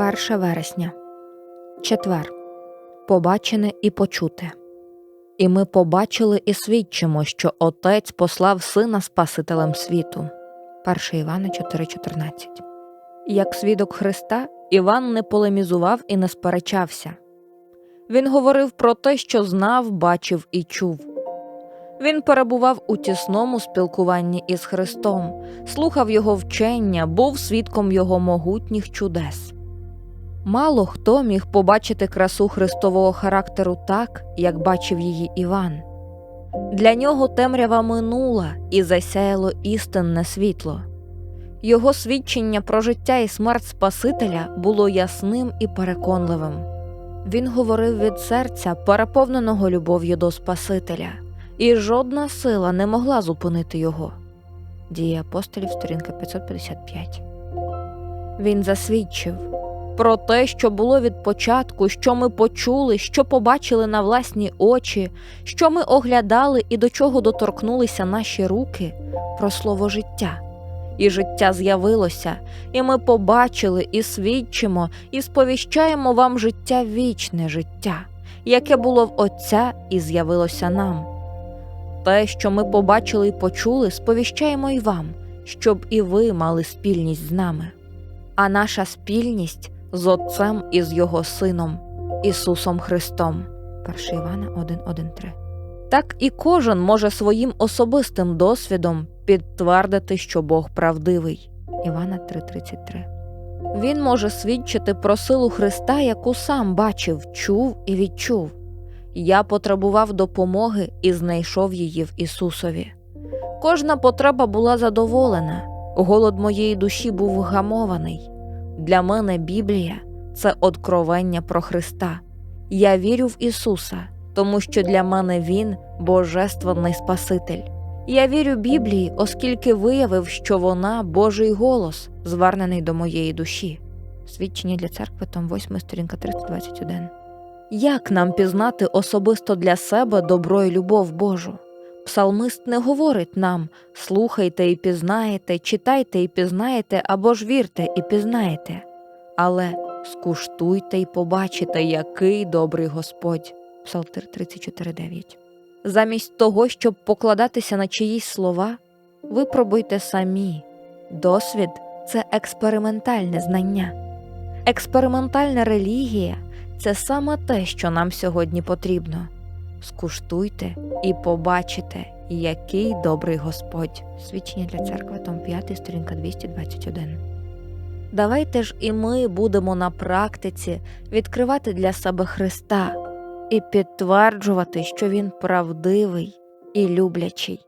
1 вересня. Четвер. Побачене і почуте. І ми побачили і свідчимо, що Отець послав Сина Спасителем світу. 1 Івана 4,14. Як свідок Христа, Іван не полемізував і не сперечався. Він говорив про те, що знав, бачив і чув. Він перебував у тісному спілкуванні із Христом, слухав його вчення, був свідком його могутніх чудес. Мало хто міг побачити красу Христового характеру так, як бачив її Іван. Для нього темрява минула і засяяло істинне світло. Його свідчення про життя і смерть Спасителя було ясним і переконливим. Він говорив від серця, переповненого любов'ю до Спасителя, і жодна сила не могла зупинити його. Дія апостолів, сторінка 555. Він засвідчив про те, що було від початку, що ми почули, що побачили на власні очі, що ми оглядали і до чого доторкнулися наші руки, про слово життя. І життя з'явилося, і ми побачили, і свідчимо, і сповіщаємо вам життя вічне життя, яке було в Отця і з'явилося нам. Те, що ми побачили і почули, сповіщаємо і вам, щоб і ви мали спільність з нами. А наша спільність з Отцем і з Його Сином, Ісусом Христом. 1 Івана 1.1.3 Так і кожен може своїм особистим досвідом підтвердити, що Бог правдивий. Івана 3.33 Він може свідчити про силу Христа, яку сам бачив, чув і відчув. Я потребував допомоги і знайшов її в Ісусові. Кожна потреба була задоволена, голод моєї душі був вгамований. Для мене Біблія це откровення про Христа. Я вірю в Ісуса, тому що для мене Він божественний Спаситель. Я вірю Біблії, оскільки виявив, що вона Божий голос, звернений до моєї душі. Свідчення для церкви, том 8, сторінка 321. Як нам пізнати особисто для себе добро і любов Божу? Псалмист не говорить нам слухайте і пізнаєте, читайте і пізнаєте або ж вірте і пізнаєте, але скуштуйте і побачите, який добрий Господь. Псалтир 34.9. Замість того, щоб покладатися на чиїсь слова, випробуйте самі. Досвід це експериментальне знання. Експериментальна релігія це саме те, що нам сьогодні потрібно. Скуштуйте і побачите, який добрий Господь. Свідчення для церкви, том 5, сторінка 221. Давайте ж і ми будемо на практиці відкривати для себе Христа і підтверджувати, що Він правдивий і люблячий.